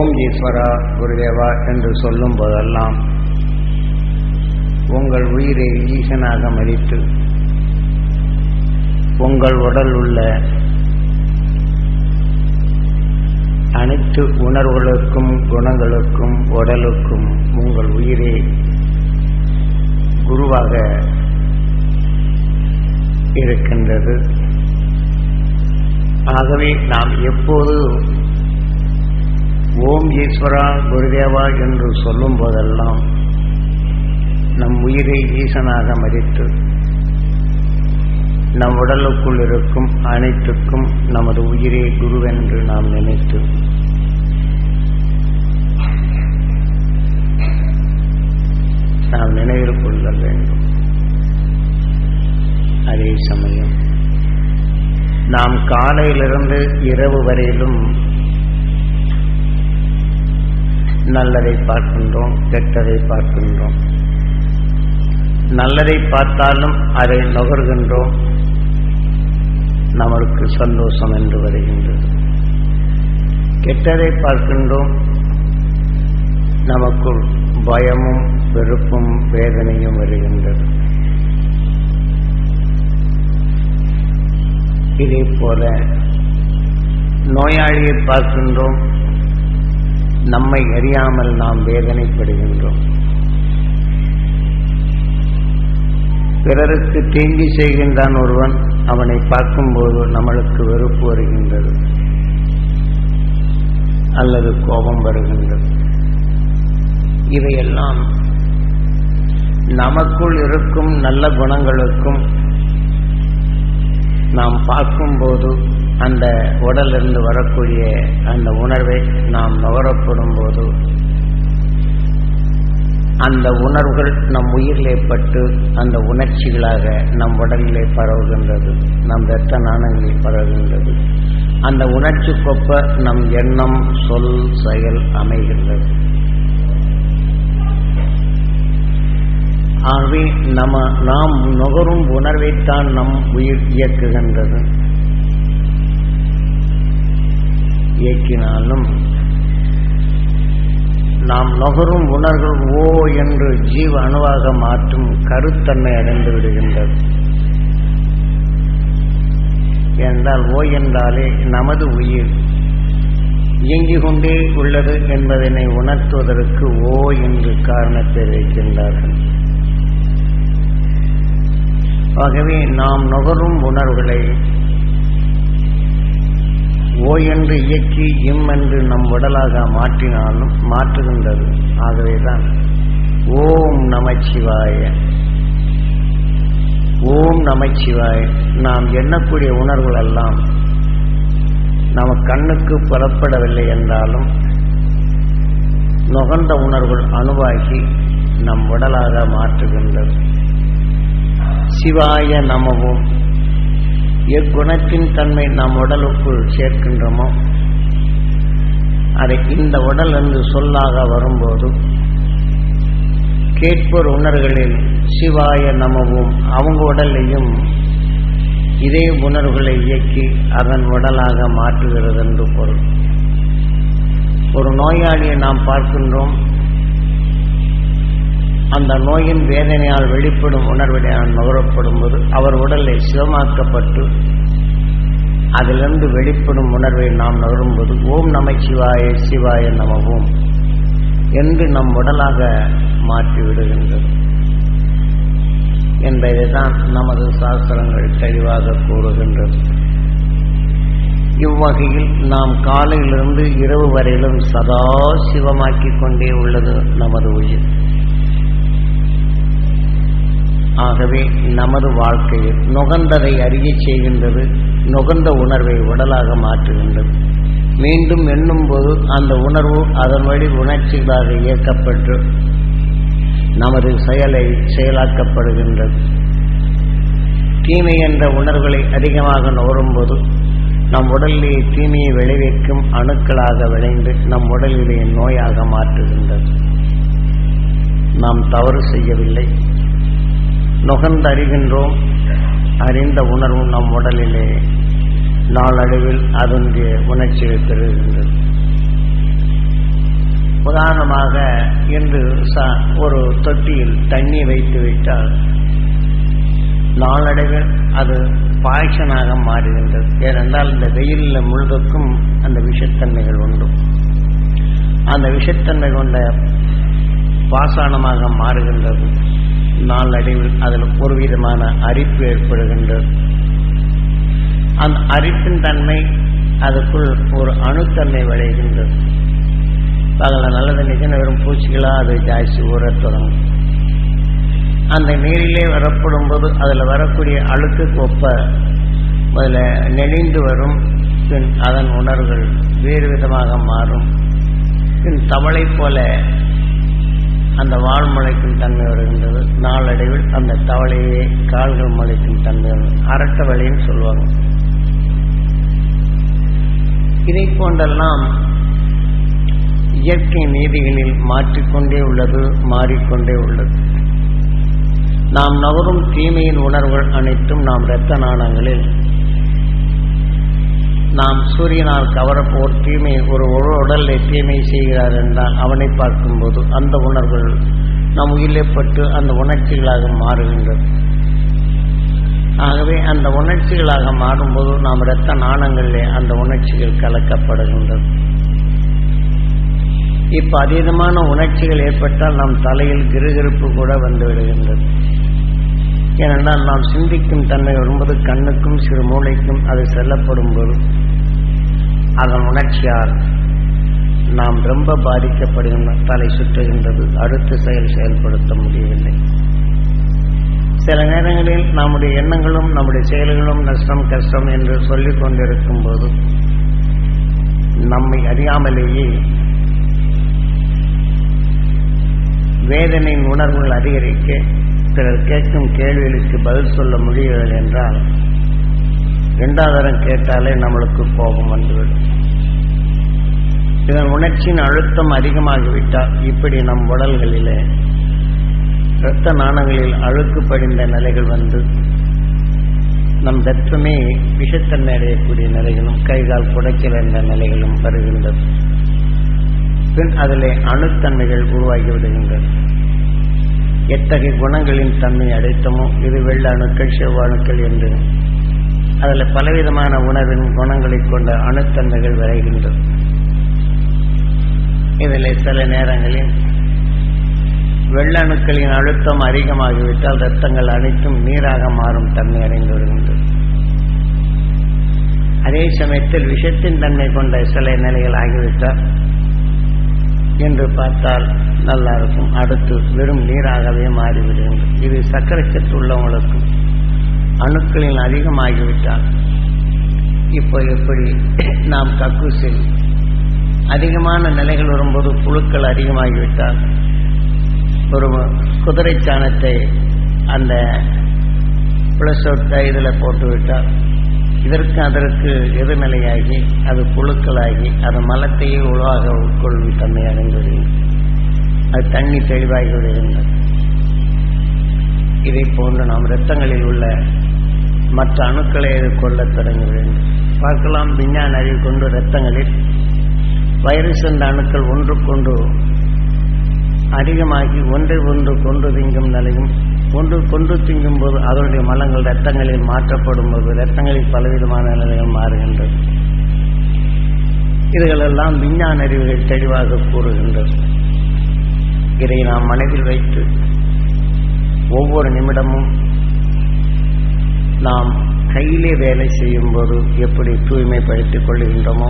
ஓம் ஈஸ்வரா குருதேவா என்று சொல்லும் போதெல்லாம் உங்கள் உயிரை ஈசனாக மதித்து உங்கள் உடல் உள்ள அனைத்து உணர்வுகளுக்கும் குணங்களுக்கும் உடலுக்கும் உங்கள் உயிரே குருவாக இருக்கின்றது. ஆகவே நாம் எப்போது ஓம் ஈஸ்வரா குருதேவா என்று சொல்லும் போதெல்லாம் நம் உயிரை ஈசனாக மதித்து நம் உடலுக்குள் இருக்கும் அனைத்துக்கும் நமது உயிரே குருவென்று நாம் நினைத்து நாம் நினைவில் கொள்ள வேண்டும். அதே சமயம் நாம் காலையிலிருந்து இரவு வரையிலும் நல்லதை பார்க்கின்றோம் கெட்டதை பார்க்கின்றோம். நல்லதை பார்த்தாலும் அதை நுகர்கின்றோம். நமக்கு சந்தோஷம் என்று வருகின்றது. கெட்டதை பார்க்கின்றோம். நமக்குள் பயமும் வெறுப்பும் வேதனையும் வருகின்றது. இதே போல நோயாளியை பார்க்கின்றோம். நம்மை அறியாமல் நாம் வேதனைப்படுகின்றோம். பிறருக்கு தீங்கி செய்கின்றான் ஒருவன் அவனை பார்க்கும்போது நம்மளுக்கு வெறுப்பு வருகின்றது. அல்லது கோபம் வருகின்றது. இவையெல்லாம் நமக்குள் இருக்கும் நல்ல குணங்களுக்கும் நாம் பார்க்கும்போது அந்த உடலிருந்து வரக்கூடிய அந்த உணர்வை நாம் நுகரப்படும் போது அந்த உணர்வுகள் நம் உயிரிலே பட்டு அந்த உணர்ச்சிகளாக நம் உடலிலே பரவுகின்றது நம் இரத்த நாணங்களில் பரவுகின்றது. அந்த உணர்ச்சி கொப்ப நம் எண்ணம் சொல் செயல் அமைகின்றது. ஆகவே நம்ம நாம் நுகரும் உணர்வைத்தான் நம் உயிர் இயக்குகின்றது. இயக்கினாலும் நாம் நுகரும் உணர்வு ஓ என்று ஜீவ அணுவாக மாற்றும் கருத்தன்மை அடைந்து விடுகின்றது. என்றால் ஓ என்றாலே நமது உயிர். இயங்கிக் கொண்டே உள்ளது என்பதனை உணர்த்துவதற்கு ஓ என்று காரணத்தை வைக்கின்றார்கள். ஆகவே நாம் நுகரும் உணர்வுகளை ஓ என்று இயக்கி இம் என்று நம் உடலாக மாற்றினாலும் மாற்றுகின்றது. ஆகவேதான் ஓம் நமச்சிவாய. ஓம் நமச்சிவாய. நாம் எண்ணக்கூடிய உணர்வுகள் எல்லாம் நம்ம கண்ணுக்கு புறப்படவில்லை என்றாலும் நுகர்ந்த உணர்வுகள் அணுவாகி நம் உடலாக மாற்றுகின்றது. சிவாய நமவும் எக்குணத்தின் தன்மை நம் உடலுக்குள் சேர்க்கின்றோமோ? அதை இந்த உடல் என்று சொல்லாக வரும்போது கேட்போர் உணர்களில் சிவாய நமவும் அவங்க உடலையும் இதே உணர்வுகளை இயக்கி அதன் உடலாக மாற்றுகிறது என்று பொருள். ஒரு நோயாளியை நாம் பார்க்கின்றோம் அந்த நோயின் வேதனையால் வெளிப்படும் உணர்வினால் நுகரப்படும் போது அவர் உடலை சிவமாக்கப்பட்டு அதிலிருந்து வெளிப்படும் உணர்வை நாம் நுகரும்போது ஓம் நம சிவாய சிவாய நமவோம் என்று நம் உடலாக மாற்றிவிடுகின்றது என்பதைதான் நமது சாஸ்திரங்கள் தெளிவாக கூறுகின்றது. இவ்வகையில் நாம் காலையிலிருந்து இரவு வரையிலும் சதா சிவமாக்கிக் கொண்டே உள்ளது நமது உயிர். ஆகவே நமது வாழ்க்கையில் நுகர்ந்ததை அறிய செய்கின்றது நுகர்ந்த உணர்வை உடலாக மாற்றுகின்றது. மீண்டும் எண்ணும்போது அந்த உணர்வு அதன் வழி உணர்ச்சிகளாக இயக்கப்பட்டு நமது செயலை செயலாக்கப்படுகின்றது. தீமை என்ற உணர்வுகளை அதிகமாக நுகரும்போது நம் உடலிலே தீமையை விளைவிக்கும் அணுக்களாக விளைந்து நம் உடலிலே நோயாக மாற்றுகின்றது. நாம் தவறு செய்யவில்லை. நுகர்ந்து அறிகின்றோம் அறிந்த உணர்வும் நம் உடலிலே நாளடைவில் அதனுடைய உணர்ச்சியை பெறுகின்றது. உதாரணமாக இன்று ச- ஒரு தொட்டியில் தண்ணி வைத்து விட்டால் நாளடைவில் அது பாய்ச்சனாக மாறுகின்றது. ஏனென்றால் இந்த வெயிலில் முழுவதுக்கும் அந்த விஷத்தன்மைகள் உண்டு. அந்த விஷத்தன்மை கொண்ட பாசானமாக மாறுகின்றது. நாளடைவில் அதில் ஒரு விதமான அரிப்பு ஏற்படுகின்றது அந்த அரிப்பின் தன்மை அதுக்குள் ஒரு அணுத்தன்மை விளைகின்றது. அதில் நல்ல தண்ணிக்கு வெறும் பூச்சிகளாக அது ஜாஸ்தி ஊறத் தொடங்கும். அந்த நீரிலே வரப்படும் போது அதில் வரக்கூடிய அழுக்குக்கு ஒப்ப அதில் நெளிந்து வரும். பின் அதன் உணர்வுகள் வேறு விதமாக மாறும். பின் தவளை போல அந்த வால் முளைக்கும் தன்மை வருகின்றது நாளடைவில் அந்த தவளையே கால்கள் முளைக்கும் தன்மை வரும் அரட்ட வழின்னு சொல்லுவாங்க. இதை போன்றெல்லாம் இயற்கை நீதிகளில் மாற்றிக்கொண்டே உள்ளது மாறிக்கொண்டே உள்ளது. நாம் நகரும் தீமையின் உணர்வுகள் அனைத்தும் நாம் இரத்த நாணங்களில் நாம் சூரியனால் கவரப்போர் தீமை ஒரு ஒரு உடலை தீமை செய்கிறார் என்றால் அவனை பார்க்கும்போது அந்த உணர்வுகள் நம் உயிரிலே பட்டு அந்த உணர்ச்சிகளாக மாறுகின்றது ஆகவே அந்த உணர்ச்சிகளாக மாறும்போது நாம் இரத்த நாணங்களிலே அந்த உணர்ச்சிகள் கலக்கப்படுகின்றது இப்ப அதீதமான உணர்ச்சிகள் ஏற்பட்டால் நம் தலையில் கிருகிருப்பு கூட வந்து விடுகின்றது. ஏனென்றால் நாம் சிந்திக்கும் தன்மை வரும்போது கண்ணுக்கும் சிறு மூளைக்கும் அது செல்லப்படும் போது அதன் உணர்ச்சியால் நாம் ரொம்ப பாதிக்கப்படுகின்ற தலை சுற்றுகின்றது. அடுத்து செயல் செயல்படுத்த முடியவில்லை. சில நேரங்களில் நம்முடைய எண்ணங்களும் நம்முடைய செயல்களும் நஷ்டம் கஷ்டம் என்று சொல்லிக் கொண்டிருக்கும் போது நம்மை அறியாமலேயே வேதனையின் உணர்வுகள் அதிகரிக்க பிறர் கேட்கும் கேள்விகளுக்கு பதில் சொல்ல முடியவில்லை என்றால் இரண்டாவது தரம் கேட்டாலே நம்மளுக்கு கோபம் வந்துவிடும். இதன் உணர்ச்சியின் அழுத்தம் அதிகமாகிவிட்டால் இப்படி நம் உடல்களிலே இரத்த நாணங்களில் அழுக்கு படிந்த நிலைகள் வந்து நம் ரத்தமே விஷத்தன்மை அடையக்கூடிய நிலைகளும் கைகால் புடைக்கல் என்ற நிலைகளும் வருகின்றது. பின் அதிலே அணுத்தன்மைகள் உருவாகி விடுகின்றது. எத்தகைய குணங்களின் தன்மை அடைத்தமோ இது வெள்ள அணுக்கள் செவ்வாணுக்கள் என்று அதில் பலவிதமான உணவின் குணங்களைக் கொண்ட அணுத்தன்மைகள் விளைகின்றது இதில் சில நேரங்களில் வெள்ளணுக்களின் அழுத்தம் அதிகமாகிவிட்டால் இரத்தங்கள் அனைத்தும் நீராக மாறும் தன்மை அடைந்து வருகின்றது. அதே சமயத்தில் விஷத்தின் தன்மை கொண்ட சில நிலைகள் ஆகிவிட்டால் என்று பார்த்தால் நல்லா இருக்கும். அடுத்து வெறும் நீராகவே மாறிவிடுகின்றது. இது சக்கரை சத்து உள்ளவங்களுக்கும் அணுக்களில் அதிகமாகிவிட்டால் இப்போ எப்படி நாம் கக்கூசில் அதிகமான நிலைகள் வரும்போது புழுக்கள் அதிகமாகிவிட்டால் ஒரு குதிரை சாணத்தை அந்த புளசோட்டை இதில் போட்டுவிட்டால் இதற்கு அதற்கு எதிர்நிலையாகி அது புழுக்களாகி அது மலத்தையே உருவாக உட்கொள்ளும் தன்மை அடைந்து அது தண்ணி தெளிவாகி விடுகின்றது இதை போன்று நாம் இரத்தங்களில் உள்ள மற்ற அணுக்களை கொள்ளத் தொடங்க வேண்டும் பார்க்கலாம் விஞ்ஞான அறிவு கொண்டு இரத்தங்களில் வைரஸ் என்ற அணுக்கள் ஒன்றுக்கொண்டு அதிகமாகி ஒன்றை ஒன்று கொண்டு திங்கும் நிலையும் ஒன்று கொண்டு திங்கும் போது அதனுடைய மலங்கள் இரத்தங்களில் மாற்றப்படும் போது இரத்தங்களில் பலவிதமான நிலைகள் மாறுகின்றது. இதுகளெல்லாம் விஞ்ஞான அறிவுகள் தெளிவாக கூறுகின்றது. இதை நாம் மனதில் வைத்து ஒவ்வொரு நிமிடமும் நாம் கையிலே வேலை செய்யும்போது எப்படி தூய்மைப்படுத்திக் கொள்கின்றோமோ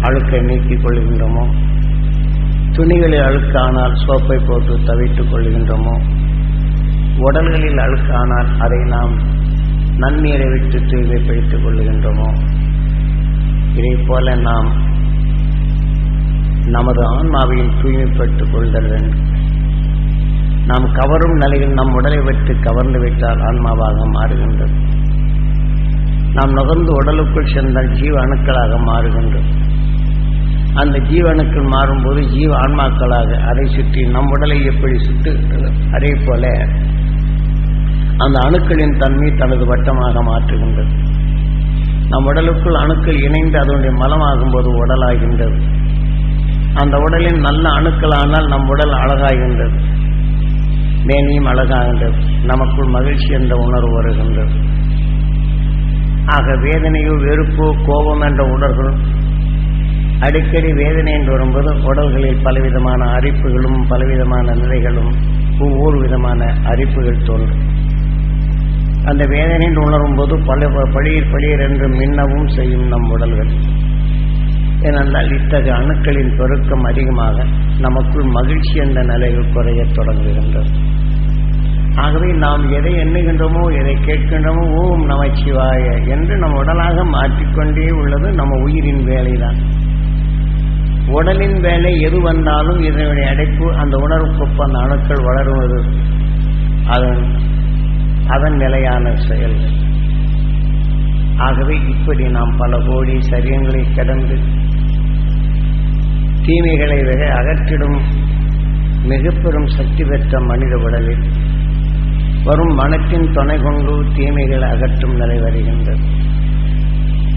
அழுக்கை நீக்கிக் கொள்கின்றோமோ துணிகளில் அழுக்கானால் சோப்பை போட்டு தவித்துக் கொள்கின்றோமோ உடல்களில் அழுக்கானால் அதை நாம் நன்மையை விட்டு தூய்மைப்படுத்திக் கொள்கின்றோமோ இதை போல நாம் நமது ஆன்மாவையும் தூய்மைப்படுத்திக் கொள்தல் வேண்டும். நாம் கவரும் நிலையில் நம் உடலை வைத்து கவர்ந்து விட்டால் ஆன்மாவாக மாறுகின்றது. நாம் நுகர்ந்து உடலுக்குள் சென்றால் ஜீவ அணுக்களாக மாறுகின்றது. அந்த ஜீவனுக்கள் மாறும்போது ஜீவ ஆன்மாக்களாக அதை சுற்றி நம் உடலை எப்படி சுட்டுகின்றது அதே போல அந்த அணுக்களின் தன்மை தனது வட்டமாக மாற்றுகின்றது. நம் உடலுக்குள் அணுக்கள் இணைந்து அதனுடைய மலமாகும் போது உடலாகின்றது. அந்த உடலின் நல்ல அணுக்களானால் நம் உடல் அழகாகின்றது. மேனியும் அழகாகின்றது. நமக்குள் மகிழ்ச்சி என்ற உணர்வு வருகின்றது. ஆக வேதனையோ வெறுப்போ கோபம் என்ற உணர்வுகள் அடிக்கடி வேதனை என்று வரும்போது உடல்களில் பலவிதமான அரிப்புகளும் பலவிதமான நிலைகளும் ஒவ்வொரு விதமான அரிப்புகள் தோன்றும். அந்த வேதனை என்று உணரும் போது பல பழியர் பழியர் என்று மின்னவும் செய்யும் நம் உடல்கள். ஏனென்றால் இத்தகைய அணுக்களின் பெருக்கம் அதிகமாக நமக்குள் மகிழ்ச்சி என்ற நிலையில் குறையத் தொடங்குகின்றது. ஆகவே நாம் எதை எண்ணுகின்றோமோ எதை கேட்கின்றோமோ ஓம் நமச்சிவாய என்று நம் உடலாக மாற்றிக்கொண்டே உள்ளது நம்ம உயிரின் வேலைதான். உடலின் வேலை எது வந்தாலும் இதனுடைய அடைப்பு அந்த உணர்வுக்கொப்ப அந்த அணுக்கள் வளருவது அதன் அதன் நிலையான செயல். ஆகவே இப்படி நாம் பல கோடி சரியங்களை கடந்து தீமைகளை வெக அகற்றிடும் மிக பெரும் சக்தி பெற்ற மனித உடலில் வரும் மனத்தின் துணை கொண்டு தீமைகளை அகற்றும் நிலை வருகின்றது.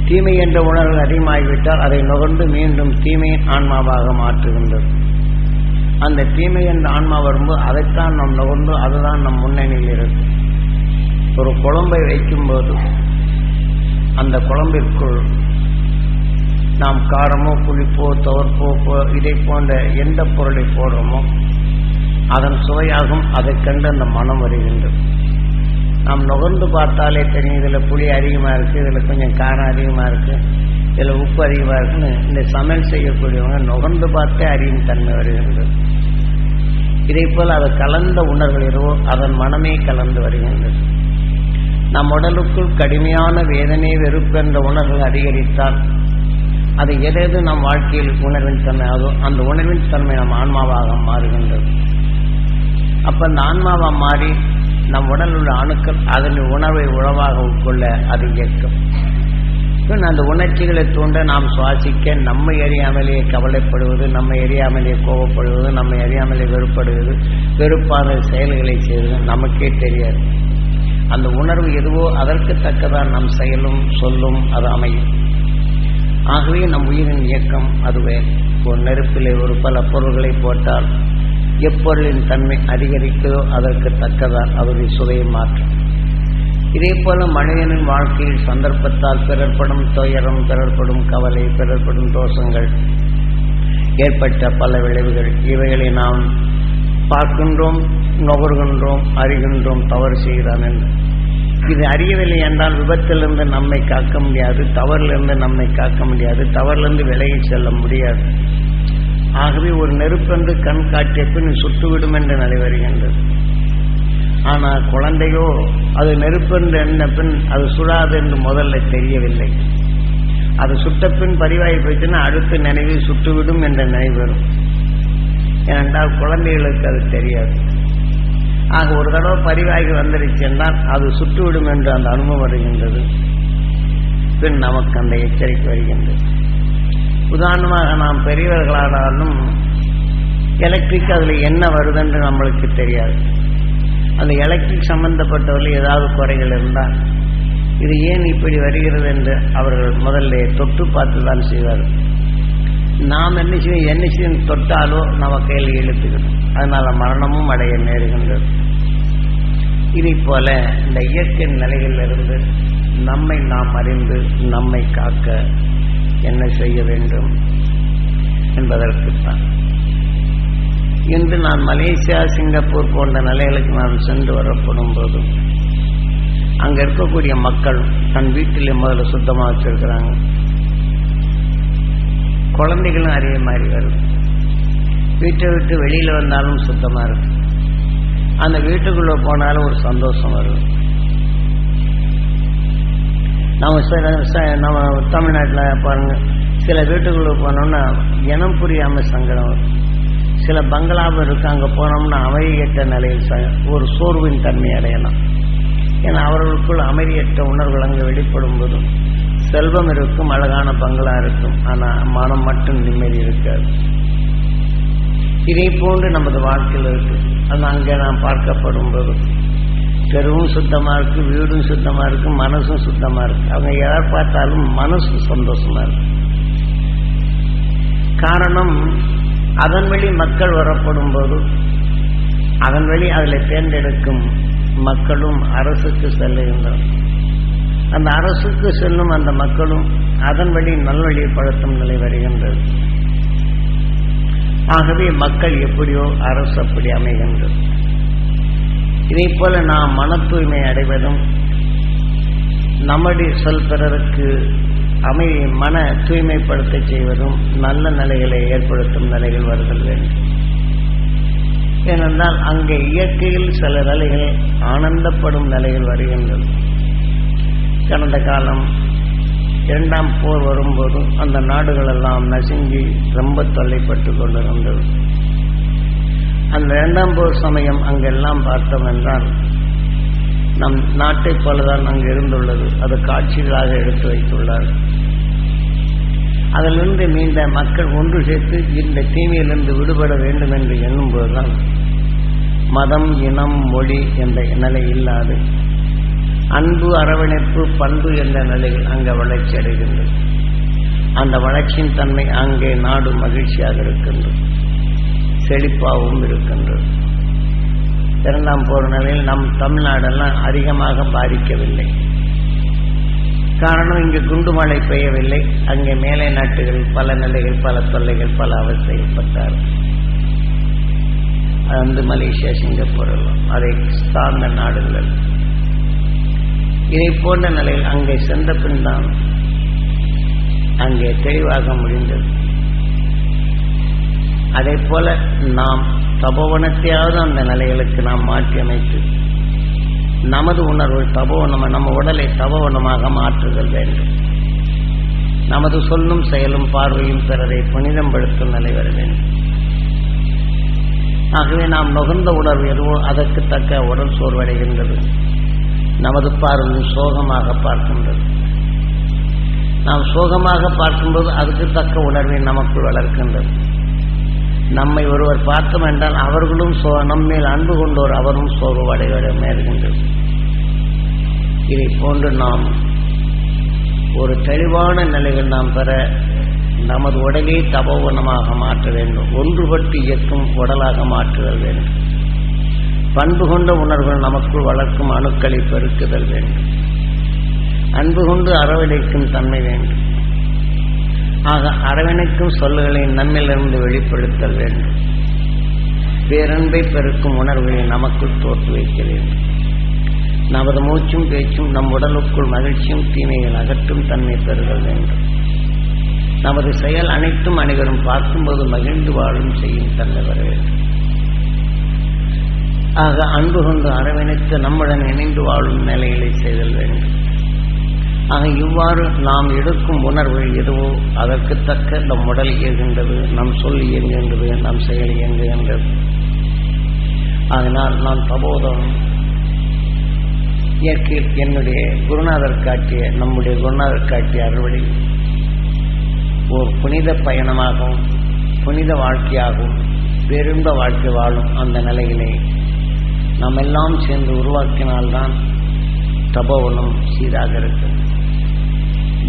தீமை என்ற உணர்வு அதிகமாகிவிட்டால் அதை நுகர்ந்து மீண்டும் தீமையின் ஆன்மாவாக மாற்றுகின்றது. அந்த தீமை என்ற ஆன்மா வரும்போது அதைத்தான் நாம் நுகர்ந்து அதுதான் நம் முன்னணியில் இருக்கு. ஒரு குழம்பை வைக்கும்போது அந்த குழம்பிற்குள் நாம் காரமோ புளிப்போ துவர்ப்போ இதை போன்ற எந்த பொருளை போடுறோமோ அதன் சுவையாகும் அதை கண்டு அந்த மனம் வருகின்றது. நாம் நுகர்ந்து பார்த்தாலே தெரியும் இதில் புளி அதிகமாக இருக்குது இதில் கொஞ்சம் காரம் அதிகமாக இருக்குது இதில் உப்பு அதிகமாக இருக்குன்னு இந்த சமையல் செய்யக்கூடியவங்க நுகர்ந்து பார்த்தே அறியும் தன்மை வருகின்றது. இதே போல் அது கலந்த உணர்வுகளோ அதன் மனமே கலந்து வருகின்றது. நம் உடலுக்குள் கடுமையான வேதனை வெறுப்பு என்ற உணர்வுகள் அதிகரித்தால் அது எதெது நம் வாழ்க்கையில் உணர்வின் தன்மை? அதோ அந்த உணர்வின் தன்மை நம் ஆன்மாவாக மாறுகின்றது. அப்ப அந்த ஆன்மாவாக மாறி நம் உடல் உள்ள அணுக்கள் அதன் உணர்வை உழவாக உட்கொள்ள அது இயக்கம். அந்த உணர்ச்சிகளை தூண்ட நாம் சுவாசிக்க நம்ம எரியாமலேயே கவலைப்படுவது நம்ம எரியாமலேயே கோபப்படுவது நம்மை எரியாமலே வெறுப்படுவது வெறுப்பான செயல்களை செய்வது நமக்கே தெரியாது. அந்த உணர்வு எதுவோ அதற்கு தக்கதான் நம் செயலும் சொல்லும் அது அமையும். ஆகவே நம் உயிரின் இயக்கம் அதுவே. ஒரு நெருப்பிலே ஒரு பல பொருள்களை போட்டால் எப்பொருளின் தன்மை அதிகரிக்கிறதோ அதற்கு தக்கதான் அவருடைய சுவையை மாற்றும் இதே போல மனிதனின் வாழ்க்கையில் சந்தர்ப்பத்தால் பிறர்படும் துயரம் பிறர்படும் கவலை பிறர்படும் தோஷங்கள் ஏற்பட்ட பல விளைவுகள். இவைகளை நாம் பார்க்கின்றோம் நுகர்கின்றோம் அறிகின்றோம் தவறு செய்கிறான் என்று. இது அறியவில்லை என்றால் விபத்திலிருந்து நம்மை காக்க முடியாது தவறிலிருந்து நம்மை காக்க முடியாது தவறிலிருந்து விலகி செல்ல முடியாது. ஆகவே ஒரு நெருப்பென்று கண் காட்டிய பின் சுட்டுவிடும் என்று நிலை வருகின்றது. ஆனால் குழந்தையோ அது நெருப்பென்று எண்ண பின் அது சுடாது என்று முதல்ல தெரியவில்லை. அது சுட்ட பின் பதிவாகி போயிட்டுன்னா அடுத்த நினைவில் சுட்டுவிடும் என்ற நினைவு வரும். ஏனென்றால் குழந்தைகளுக்கு அது தெரியாது. ஆக ஒரு தடவை பதிவாகி வந்துருச்சு என்றால் அது சுட்டுவிடும் என்று அந்த அனுபவம் வருகின்றது. பின் நமக்கு அந்த எச்சரிக்கை வருகின்றது. உதாரணமாக நாம் பெரியவர்களானாலும் எலக்ட்ரிக் அதில் என்ன வருதுன்னு நம்மளுக்கு தெரியாது. அந்த எலக்ட்ரிக் சம்பந்தப்பட்டவர்கள் ஏதாவது குறைகள் இருந்தால் இது ஏன் இப்படி வருகிறது என்று அவர்கள் முதல்ல தொட்டு பார்த்து தான் செய்வார் நாம் என்ன செய்வோம்? என்ன செய்யும் தொட்டாலோ நம்ம கையில் இழுத்துக்கணும். அதனால மரணமும் அடைய நேருகின்றது. இதை போல இந்த இயற்கை நிலையிலிருந்து நம்மை நாம் அறிந்து நம்மை காக்க என்ன செய்ய வேண்டும் என்பதற்குத்தான். இன்று நான் மலேசியா சிங்கப்பூர் போன்ற நிலைகளுக்கு நான் சென்று வரப்படும் போதும் அங்கே இருக்கக்கூடிய மக்கள் தன் வீட்டிலே முதல்ல சுத்தமாக வச்சிருக்கிறாங்க. குழந்தைகளும் அதே மாதிரி வருது. வீட்டை விட்டு வெளியில் வந்தாலும் சுத்தமாக இருக்கு. அந்த வீட்டுக்குள்ளே போனாலும் ஒரு சந்தோஷம் வரும் நம்ம சில- நம்ம தமிழ்நாட்டில் பாருங்க சில வீட்டுக்குள்ளே போனோம்னா இனம் புரியாம சங்கடம். வரும் சில பங்களாவும் இருக்கு அங்கே போனோம்னா அமைதியற்ற நிலையில் ச- ஒரு சோர்வின் தன்மை அடையலாம். ஏன்னா அவர்களுக்குள் அமைதியற்ற உணர்வுகள் அங்கே வெளிப்படும் போதும் செல்வம் இருக்கும் அழகான பங்களா இருக்கும் ஆனால் மனம் மட்டும் நிம்மதி இருக்காது. இதை போன்று நமது வாழ்க்கையில் இருக்கு. அது அங்கே நாம் பார்க்கப்படும் போது தெருவும் சுத்தமா இருக்கு வீடும் சுத்தமா இருக்கு மனசும் சுத்தமா இருக்கு. அவங்க யார் பார்த்தாலும் மனசு சந்தோஷமா இருக்கு. காரணம் அதன் வழி மக்கள் வரப்படும் போது அதன் வழி அதில் தேர்ந்தெடுக்கும் மக்களும் அரசுக்கு செல்லுகின்றனர். அந்த அரசுக்கு செல்லும் அந்த மக்களும் அதன் வழி நல்வழிப்படுத்தும் நிலை வருகின்றது. ஆகவே மக்கள் எப்படியோ அரசு அப்படி அமைகின்றது. இதே போல நாம் மன தூய்மை அடைவதும் நம்முடைய சொல் பிறருக்கு அமை மன தூய்மைப்படுத்த செய்வதும் நல்ல நிலைகளை ஏற்படுத்தும் நிலைகள் வருதல் வேண்டும். ஏனென்றால் அங்கே இயற்கையில் சில நிலைகள் ஆனந்தப்படும் நிலைகள் வருகின்றது. கடந்த காலம் இரண்டாம் போர் வரும்போது அந்த நாடுகளெல்லாம் நசுங்கி ரொம்ப தொல்லைப்பட்டு கொண்டிருந்தது. அந்த இரண்டாம் போர் சமயம் அங்கெல்லாம் பார்த்தோம் என்றால் நம் நாட்டைப் போலதான் அங்கு இருந்துள்ளது. அது காட்சிகளாக எடுத்து வைத்துள்ளார். அதிலிருந்து மீண்ட மக்கள் ஒன்று சேர்த்து இந்த தீமையிலிருந்து விடுபட வேண்டும் என்று எண்ணும்போதுதான் மதம் இனம் மொழி என்ற நிலை இல்லாது அன்பு அரவணைப்பு பண்பு என்ற நிலையில் அங்கே வளர்ச்சி அடைகின்றது. அந்த வளர்ச்சியின் தன்மை அங்கே நாடு மகிழ்ச்சியாக இருக்கின்றது. செழிப்பாகவும் இருக்கின்றது. இரண்டாம் போர் நிலையில் நம் தமிழ்நாடெல்லாம் அதிகமாக பாதிக்கவில்லை. காரணம் இங்கு குண்டு மழை பெய்யவில்லை. அங்கே மேலை நாட்டுகள் பல நிலைகள் பல தொல்லைகள் பல அவசியப்பட்டார் அது வந்து மலேசியா சிங்கப்பூர் எல்லாம் அதை சார்ந்த நாடுகள். இதை போன்ற நிலையில் அங்கே சென்ற பின் தான் அங்கே தெளிவாக முடிந்தது. அதே போல நாம் தபோவனத்தையாவது அந்த நிலைகளுக்கு நாம் மாற்றி அமைத்து நமது உணர்வு தபோவனம் நம்ம உடலை தபோவனமாக மாற்றுதல் வேண்டும். நமது சொல்லும் செயலும் பார்வையும் பிறரை புனிதம்படுத்தும் நிலை வர வேண்டும். ஆகவே நாம் நுகர்ந்த உணர்வு எதுவோ அதற்கு தக்க உடல் சோர்வடைகின்றது. நமது பார்வையும் சோகமாக பார்க்கின்றது. நாம் சோகமாக பார்க்கும்போது அதுக்கு தக்க உணர்வை நமக்குள் வளர்க்கின்றது. நம்மை ஒருவர் பார்த்தோம் என்றால் அவர்களும் சோ நம்மேல் அன்பு கொண்டோர் அவரும் சோர்வடைவட மேற்கின்றது இதை போன்று நாம் ஒரு தெளிவான நிலையில் நாம் பெற நமது உடலை தபோவனமாக மாற்ற வேண்டும். ஒன்றுபட்டு இயக்கும் உடலாக மாற்றுதல் வேண்டும். பண்பு கொண்ட உணர்வுகள் நமக்குள் வளர்க்கும் அணுக்களை பெருக்குதல் வேண்டும். அன்பு கொண்டு அரவணைக்கும் தன்மை வேண்டும். ஆக அரவணைக்கும் சொல்லுகளை நம்மிலிருந்து வெளிப்படுத்தல் வேண்டும். பேரன்பை பெருக்கும் உணர்வுகளை நமக்குள் தோற்று வைக்க வேண்டும். நமது மூச்சும் பேச்சும் நம் உடலுக்குள் மகிழ்ச்சியும் தீமைகள் அகற்றும் தன்மை பெறுதல் வேண்டும். நமது செயல் அனைத்தும் அனைவரும் பார்க்கும்போது மகிழ்ந்து வாழும் செய்யும் தன்மை வர வேண்டும். ஆக அன்பு கொண்டு அரவணைத்து நம்முடன் இணைந்து வாழும் நிலைகளை செய்தல் வேண்டும். ஆக இவ்வாறு நாம் எடுக்கும் உணர்வு எதுவோ அதற்கு தக்க நம் உடல் இயங்குகின்றது நம் சொல் இயங்குகின்றது நம் செயல் இயங்குகின்றது. அதனால் நான் பிரபோதம் இயற்கையில் என்னுடைய குருநாதர் காட்டிய நம்முடைய குருநாதர் காட்டிய அறுவடை ஒரு புனித பயணமாகவும் புனித வாழ்க்கையாகவும் பெருந்த வாழ்க்கை வாழும் அந்த நிலையிலே நாம் எல்லாம் சேர்ந்து உருவாக்கினால்தான் தபோவனம் சீராக இருக்கும்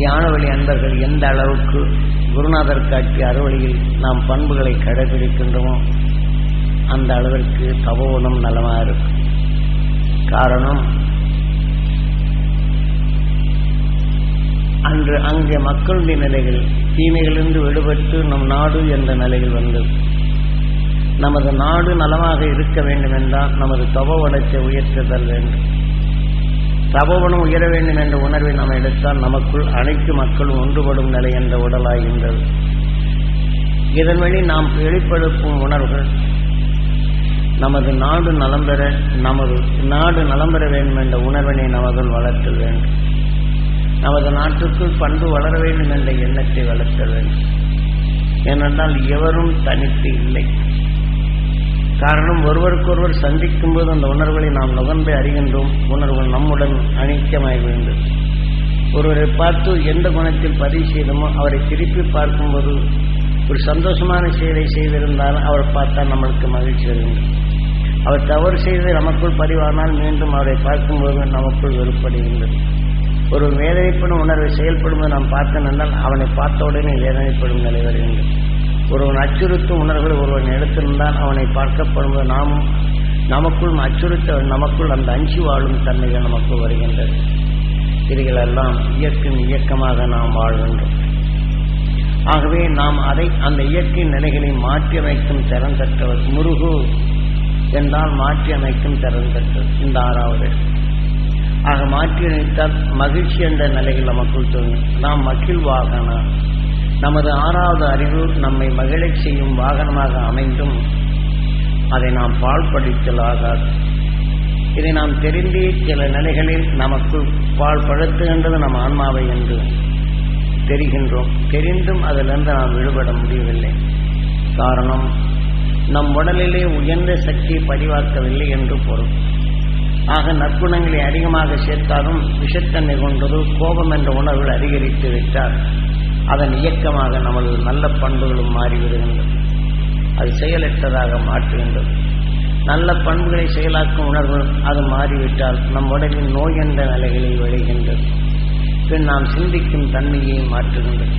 தியான வழி அன்பர்கள் எந்த அளவுக்கு குருநாதர் காட்டிய அறுவழியில் நாம் பண்புகளை கடைபிடிக்கின்றோமோ அந்த அளவிற்கு தபோவனம் நலமாக இருக்கும். காரணம் அன்று அங்கே மக்களுடைய நிலைகள் தீமைகளிலிருந்து விடுபட்டு நம் நாடு என்ற நிலையில் வந்தது. நமது நாடு நலமாக இருக்க வேண்டும் என்றால் நமது தபோவனத்தை உயர்த்துதல் வேண்டும். தபோவனம் உயர வேண்டும் என்ற உணர்வை நாம் எடுத்தால் நமக்குள் அனைத்து மக்களும் ஒன்றுபடும் நிலை என்ற உடலாகின்றது இதன் வழி நாம் வெளிப்படுத்தும் உணர்வுகள் நமது நாடு நலம் பெற நமது நாடு நலம் பெற வேண்டும் என்ற உணர்வினை நமதுள் வளர்த்தல் வேண்டும். நமது நாட்டுக்குள் பண்பு வளர வேண்டும் என்ற எண்ணத்தை வளர்த்தல் வேண்டும். ஏனென்றால் எவரும் தனித்து இல்லை. காரணம் ஒருவருக்கொருவர் சந்திக்கும் போது அந்த உணர்வுகளை நாம் நுகர்ந்து அறிகின்றோம். உணர்வுகள் நம்முடன் அணிக்கமாய் வேண்டும் ஒருவரை பார்த்து எந்த குணத்தில் பதிவு செய்தோமோ அவரை திருப்பி பார்க்கும்போது ஒரு சந்தோஷமான செயலை செய்திருந்தாலும் அவரை பார்த்தால் நம்மளுக்கு மகிழ்ச்சி வருகின்றது அவர் தவறு செய்து நமக்குள் பதிவானால் மீண்டும் அவரை பார்க்கும்போது நமக்குள் வெறுப்படுகின்றது ஒரு வேதனைப்படும் உணர்வை செயல்படும்போது நாம் பார்த்தோம் என்றால் அவனை பார்த்த உடனே வேதனைப்படும் நிலை வருகின்றது ஒருவன் அச்சுறுத்தும் உணர்வுகள் ஒருவன் எடுத்திருந்தால் அவனை பார்க்கப்படும்போது நாமும் நமக்குள் அச்சுறுத்த நமக்குள் அந்த அஞ்சு வாழும் தன்மைகள் நமக்கு வருகின்றது. இவைகளெல்லாம் இயற்கையின் இயக்கமாக நாம் வாழ்கின்றோம். ஆகவே நாம் அதை அந்த இயற்கை நிலைகளை மாற்றி அமைக்கும் திறன் பெற்றவர் முருகு என்றால் மாற்றி அமைக்கும் திறன் பெற்றது இந்த ஆறாவது. ஆக மாற்றி அமைத்தால் மகிழ்ச்சி என்ற நிலைகள் நமக்குள் தோன்றும். நாம் மகிழ்வாகனா நமது ஆறாவது அறிவு நம்மை மகிழச் செய்யும் வாகனமாக அமைந்தும் அதை நாம் பாழ்படுத்தலாகாது இதை நாம் தெரிந்தே சில நிலைகளில் நமக்கு பாழ்படுத்துகின்றது நம் ஆன்மாவை என்று தெரிகின்றோம். தெரிந்தும் அதிலிருந்து நாம் விடுபட முடியவில்லை. காரணம் நம் உடலிலே உயர்ந்த சக்தியை பதிவாக்கவில்லை என்று பொருள். ஆக நற்குணங்களை அதிகமாக சேர்த்தாலும் விஷத்தன்மை கொண்டது கோபம் என்ற உணர்வுகள் அதிகரித்து விட்டார். அதன் இயக்கமாக நமது நல்ல பண்புகளும் மாறிவிடுகின்றது அது செயலற்றதாக மாற்றுகின்றது. நல்ல பண்புகளை செயலாக்கும் உணர்வு அது மாறிவிட்டால் நம் உடலின் நோய் என்ற நிலைகளில் விளைகின்றது. பின் நாம் சிந்திக்கும் தன்மையை மாற்றுகின்றது.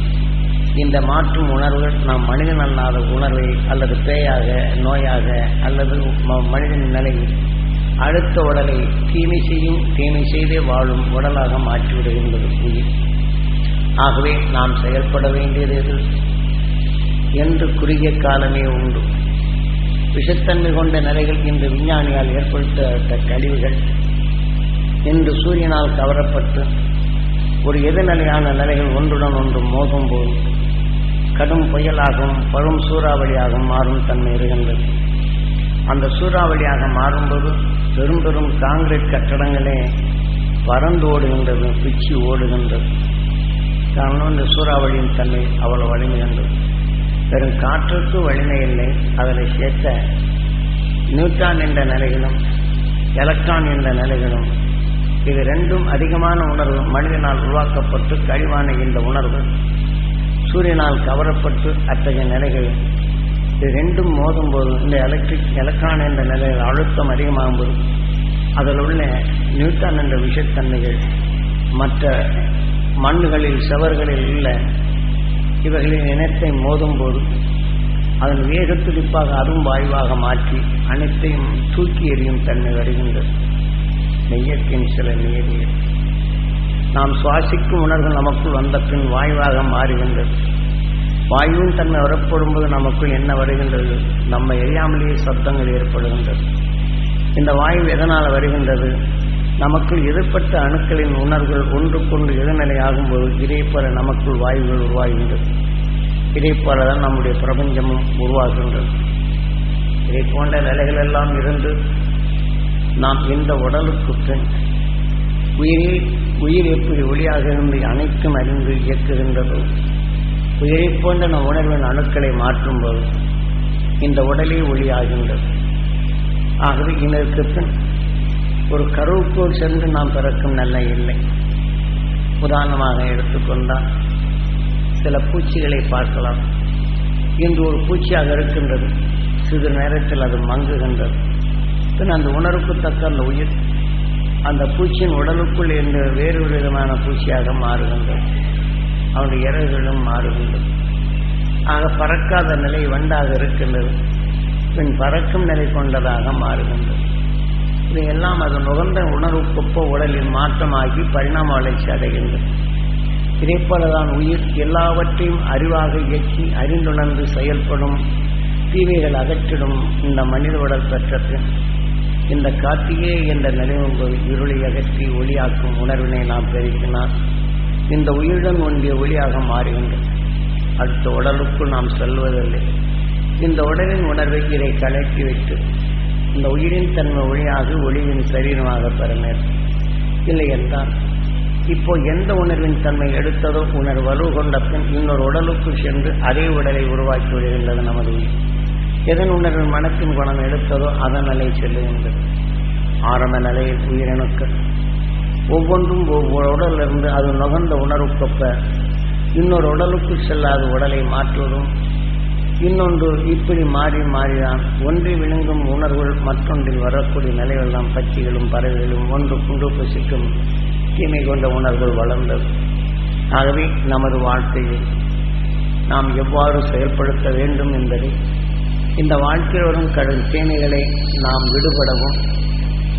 இந்த மாற்றும் உணர்வுகள் நாம் மனிதன் அல்லாத உணர்வை அல்லது பேயாக நோயாக அல்லது மனிதன் நிலையில் அடுத்த உடலை தீமை செய்யும் தீமை செய்தே வாழும் உடலாக மாற்றிவிடுகின்றது உயிர். ஆகவே நாம் செயல்பட வேண்டியது எது? என்று குறுகிய காலமே உண்டு. விஷத்தன்மை கொண்ட நிலைகள் இன்று விஞ்ஞானியால் ஏற்படுத்தப்பட்ட கழிவுகள். இன்று சூரியனால் கவரப்பட்டு ஒரு எதிர்நிலையான நிலைகள் ஒன்றுடன் ஒன்று மோதும் போது கடும் புயலாகவும் பரும் சூறாவளியாகவும் மாறும் தன்மை இருக்கின்றது. அந்த சூறாவளியாக மாறும்போது பெரும் பெரும் காங்கிரீட் கட்டடங்களே பறந்து ஓடுகின்றது பிச்சு ஓடுகின்றது. காரணம் இந்த சூறாவளியின் தன்மை அவ்வளவு வலிமைகின்றது வெறும் காற்றுக்கு வலிமை இல்லை அதில் சேர்த்த நியூட்டான் என்ற நிலைகளும் எலக்ட்ரான் என்ற நிலைகளும் இது ரெண்டும் அதிகமான உணர்வு மனிதனால் உருவாக்கப்பட்டு கழிவான இந்த உணர்வு சூரியனால் கவரப்பட்டு அத்தகைய நிலைகள். இது ரெண்டும் மோதும் போது இந்த எலக்ட்ரிக் எலக்ட்ரான் என்ற நிலையில் அழுத்தம் அதிகமாகும் போது அதில் உள்ள நியூட்ரான் என்ற விஷத்தன்மைகள் மற்ற மண்ணுகளில் செவர்களில் உள்ள இவர்களின் இனத்தை மோதும் போது அதன் வேக துடிப்பாக அரும் வாயுவாக மாற்றி அனைத்தையும் தூக்கி எறியும் தன்மை வருகின்றது. மெய்யத்தின் சில நியதிகள். நாம் சுவாசிக்கும் உணர்வு நமக்குள் வந்த பின் வாயுவாக மாறுகின்றது. வாயுவின் தன்மை வரப்படும்போது நமக்குள் என்ன வருகின்றது? நம்ம எரியாமலேயே சப்தங்கள் ஏற்படுகின்றது. இந்த வாயு எதனால் வருகின்றது? நமக்குள் எதிர்ப்பட்ட அணுக்களின் உணர்வுகள் ஒன்றுக்கொன்று எதிர்நிலையாகும் போது இதே போல நமக்குள் வாயுகள் உருவாகின்றது. இதே போலதான் நம்முடைய பிரபஞ்சமும் உருவாகின்றது. இதை போன்ற நிலைகள் எல்லாம் இருந்து நாம் இந்த உடலுக்கு பின் உயிரில் உயிர் எப்படி ஒளியாக இருந்து அனைத்தும் அறிந்து இயக்குகின்றதோ. உயிரை போன்ற நம் உணர்வின் அணுக்களை மாற்றும்போது இந்த உடலே ஒளியாகின்றது. ஆகவே இதற்கு பின் ஒரு கருவுக்குள் சென்று நாம் பிறக்கும் நல்ல இல்லை. உதாரணமாக எடுத்துக்கொண்டால் சில பூச்சிகளை பார்க்கலாம். இன்று ஒரு பூச்சியாக இருக்கின்றது. சிறிது நேரத்தில் அது மங்குகின்றது. பின் அந்த உணர்வுக்கு தக்க அந்த உயிர் அந்த பூச்சியின் உடலுக்குள் என்று வேறு ஒரு விதமான பூச்சியாக மாறுகின்றது. அவனுடைய இறகுகளும் மாறுகின்றது. ஆக பறக்காத நிலை வண்டாக இருக்கின்றது. பின் பறக்கும் நிலை கொண்டதாக மாறுகின்றது. இவையெல்லாம் அது நுகர்ந்த உணர்வுக்கொப்ப உடலில் மாற்றமாகி பரிணாம வளர்ச்சி அடைகின்றது. இதே போலதான் உயிர் எல்லாவற்றையும் அறிவாக இயக்கி அறிந்துணர்ந்து செயல்படும் தீவைகள் அகற்றிடும் இந்த மனித உடல் பெற்ற பின் இந்த காத்தியே என்ற நினைவும்போது இருளை அகற்றி ஒளியாக்கும் உணர்வினை நாம் பெருக்கினால் இந்த உயிருடன் ஒன்றிய ஒளியாக மாறுகின்றது. அடுத்த உடலுக்குள் நாம் செல்வதில்லை. இந்த உடலின் உணர்வை இதை கலக்கி வைத்து இந்த உயிரின் தன்மை ஒளியாக ஒளியின் சரீரமாக பெற இல்லை என்றால் இப்போ எந்த உணர்வின் தன்மை எடுத்ததோ உணர்வு வலு கொண்ட பின் இன்னொரு உடலுக்குள் சென்று அதே உடலை உருவாக்கி விடுகின்றது நமது உயிர். எதன் உணர்வின் மனத்தின் குணம் எடுத்ததோ அதன் நிலை செல்லுகின்றது. ஆரம்ப நிலையில் உயிரணுக்கள். ஒவ்வொன்றும் ஒவ்வொரு உடலிருந்து அது நுகர்ந்த உணர்வுக்கொப்ப இன்னொரு உடலுக்குள் செல்லாத உடலை மாற்றுவதும் இன்னொன்று இப்படி மாறி மாறிதான் ஒன்றில் விழுங்கும் உணர்வுகள் மற்றொன்றில் வரக்கூடிய நிலையெல்லாம் பச்சிகளும் பறவைகளும் ஒன்று குண்டு பசிக்கும் தீமை கொண்ட உணர்வுகள் வளர்ந்தது. ஆகவே நமது வாழ்க்கையில் நாம் எவ்வாறு செயல்படுத்த வேண்டும் என்பதை இந்த வாழ்க்கையில் வரும் கடும் தீமைகளை நாம் விடுபடவும்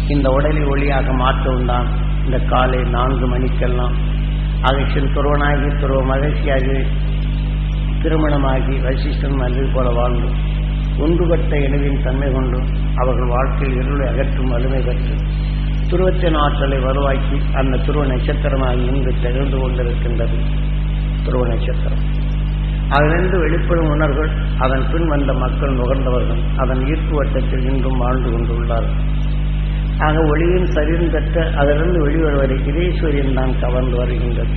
இந்த உடலை ஒளியாக மாற்றவும் தான் இந்த காலை நான்கு மணிக்கெல்லாம். அகேஷன் துருவனாகி துருவ மகிழ்ச்சியாகி திருமணமாகி வசிஷ்டன் மல்லில் போல வாழ்ந்து ஒன்றுபட்ட இணைவின் தன்மை கொண்டு அவர்கள் வாழ்க்கையில் இருளை அகற்றும் வலிமை பெற்று துருவத்தின் ஆற்றலை வலுவாக்கி அந்த துருவ நட்சத்திரமாக இன்று திகழ்ந்து கொண்டிருக்கின்றது. துருவ நட்சத்திரம். அதிலிருந்து வெளிப்படும் உணர்வுகள் அதன் பின் வந்த மக்கள் நுகர்ந்தவர்கள் அதன் ஈர்ப்பு வட்டத்தில் இன்றும் வாழ்ந்து கொண்டுள்ளார்கள் ஆக ஒளியின் சரீரம் பெற்ற அதிலிருந்து வெளிவருவதை இதேஸ்வரியன் தான் கவர்ந்து வருகின்றது.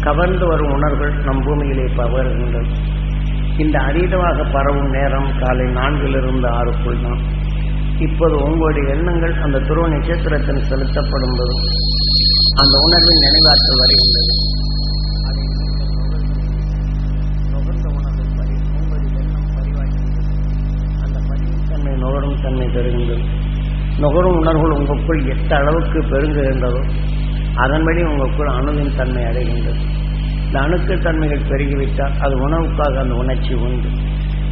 கவர்ந்து வரும் உணர்வுகள் நம் பூமியிலே பகர்கின்றது இந்த அதீதமாக பரவும் நேரம் காலை நான்கிலிருந்து ஆறுக்குள் தான். இப்போது உங்களுடைய எண்ணங்கள் அந்த துருவ நட்சத்திரத்தில் செலுத்தப்படும் போது அந்த உணர்வின் நினைவாற்றல் வருகின்றது. நுகரும் தன்மை பெறுகின்றது. நுகரும் உணர்வுகள் உங்களுக்குள் எத்த அளவுக்கு பெருங்குகின்றதோ அதன்படி உங்களுக்குள் அணுவின் தன்மை அடைகின்றது. இந்த அணுக்கள் தன்மைகள் பெருகிவிட்டால் அது உணவுக்காக அந்த உணர்ச்சி உண்டு.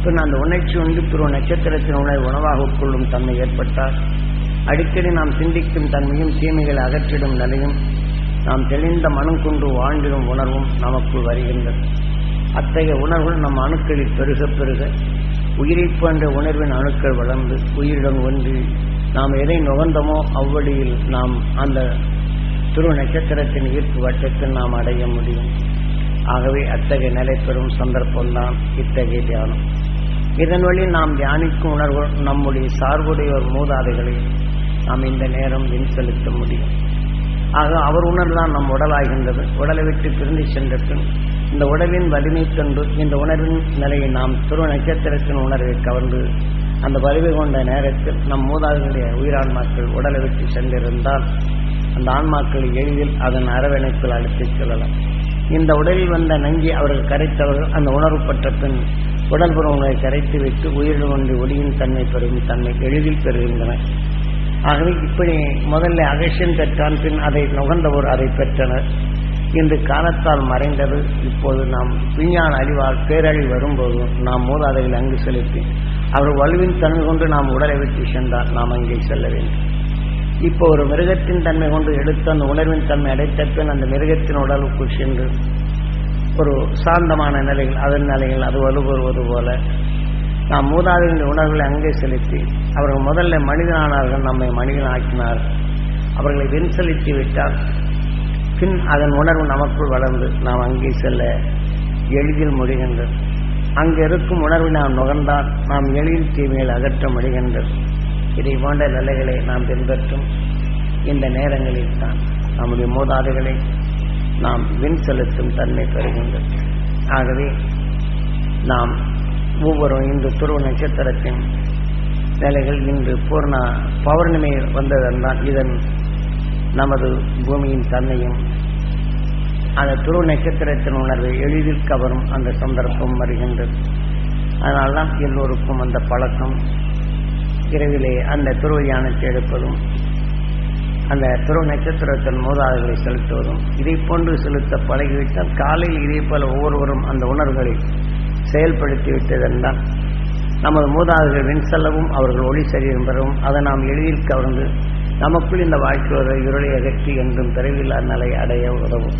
பின் அந்த உணர்ச்சி உண்டு பிற நட்சத்திரத்தின் உணவு உணவாக உட்கொள்ளும் தன்மை ஏற்பட்டால் அடிக்கடி நாம் சிந்திக்கும் தன்மையும் தீமைகளை அகற்றிடும் நிலையும் நாம் தெளிந்த மனம் கொண்டு வாழ்ந்திடும் உணர்வும் நமக்குள் வருகின்றது. அத்தகைய உணர்வுகள் நம் அணுக்களில் பெருக பெருக உயிரை போன்ற உணர்வின் அணுக்கள் வளர்ந்து உயிருடன் ஒன்றி நாம் எதை நுகர்ந்தோமோ அவ்வழியில் நாம் அந்த துரு நட்சத்திரத்தின் ஈர்ப்பு வட்டத்தில் நாம் அடைய முடியும். ஆகவே அத்தகைய நிலை பெறும் சந்தர்ப்பம்தான் இத்தகைய தியானம். இதன் வழி நாம் தியானிக்கும் உணர்வு நம்முடைய சார்புடையோர் மூதாதைகளை நாம் இந்த நேரம் வின் செலுத்த முடியும். ஆக அவர் உணர்வுதான் நம் உடலாகின்றது. உடலை விட்டு பிரிந்து சென்றதும் இந்த உடலின் வலிமை கண்டு இந்த உணர்வின் நிலையை நாம் துருவ நட்சத்திரத்தின் உணர்வை கவர்ந்து அந்த வலிமை கொண்ட நேரத்தில் நம் மூதாதைகளுடைய உயிரான்மாக்கள் உடலை விட்டு சென்றிருந்தால் அந்த ஆன்மாக்களை எளிதில் அதன் அரவணைப்பில் அழைத்துச் செல்லலாம். இந்த உடலில் வந்த நங்கி அவர்கள் கரைத்தவர்கள் அந்த உணர்வு பற்ற பின் உடல் உணவை கரைத்து விட்டு உயிரில் ஒன்று ஒளியின் தன்மை பெறும் தன்மை எளிதில் பெறுகின்றன. ஆகவே இப்படி முதல்ல அகசியம் பெற்றான் பின் அதை நுகர்ந்தவர் அதை பெற்றனர். இன்று காலத்தால் மறைந்தது. இப்போது நாம் விஞ்ஞான அழிவால் பேரழிவு வரும்போது நாம் மூதாதைகளை அங்கு செலுத்தி அவர் வலுவின் தன்மை கொண்டு நாம் உடலை விட்டு சென்றால் நாம் அங்கே செல்ல வேண்டும். இப்போ ஒரு மிருகத்தின் தன்மை கொண்டு எடுத்து அந்த உணர்வின் தன்மை அடைத்த பின் அந்த மிருகத்தின் உடலுக்குள் சென்று ஒரு சாந்தமான நிலையில் அதன் நிலையில் அது வலுபெறுவது போல நாம் மூதாதையினுடைய உணர்வுகளை அங்கே செலுத்தி அவர்கள் முதல்ல மனிதனானார்கள் நம்மை மனிதன் ஆக்கினார் அவர்களை வெண் செலுத்தி விட்டால் பின் அதன் உணர்வு நமக்குள் வளர்ந்து நாம் அங்கே செல்ல எளிதில் முடிகின்றது. அங்கிருக்கும் உணர்வை நாம் நுகர்ந்தால் நாம் எளிதில் தீமையில் அகற்ற முடிகின்றது. இதை போன்ற நிலைகளை நாம் பின்பற்றும் இந்த நேரங்களில் தான் நம்முடைய மூதாதைகளை நாம் வின் செலுத்தும் தன்மை பெறுகின்றது. ஆகவே நாம் ஒவ்வொரு இன்று துருவ நட்சத்திரத்தின் நிலைகள் இன்று பூர்ண பௌர்ணமி வந்ததென்றால் இதன் நமது பூமியின் தன்மையும் அந்த துருவ நட்சத்திரத்தின் உணர்வை எளிதில் கவரும் அந்த சந்தர்ப்பம் வருகின்றது. அதனால்தான் எல்லோருக்கும் அந்த பழக்கம் இரவிலே அந்த துருவ யானத்தை எடுப்பதும் அந்த துருவ நட்சத்திரத்தின் மூதாதைகளை செலுத்துவதும் இதை போன்று செலுத்த பழகிவிட்டால் காலையில் இதே போல ஒவ்வொருவரும் அந்த உணர்வுகளை செயல்படுத்தி விட்டதென்றால் நமது மூதாதைகள் வின் செல்லவும் அவர்கள் ஒளி சரீரம் பெறவும் அதை நாம் எளிதில் கவர்ந்து நமக்குள் இந்த வாழ்க்கை இருளை அகற்றி என்றும் பிறவில்லா நிலை அடைய உதவும்.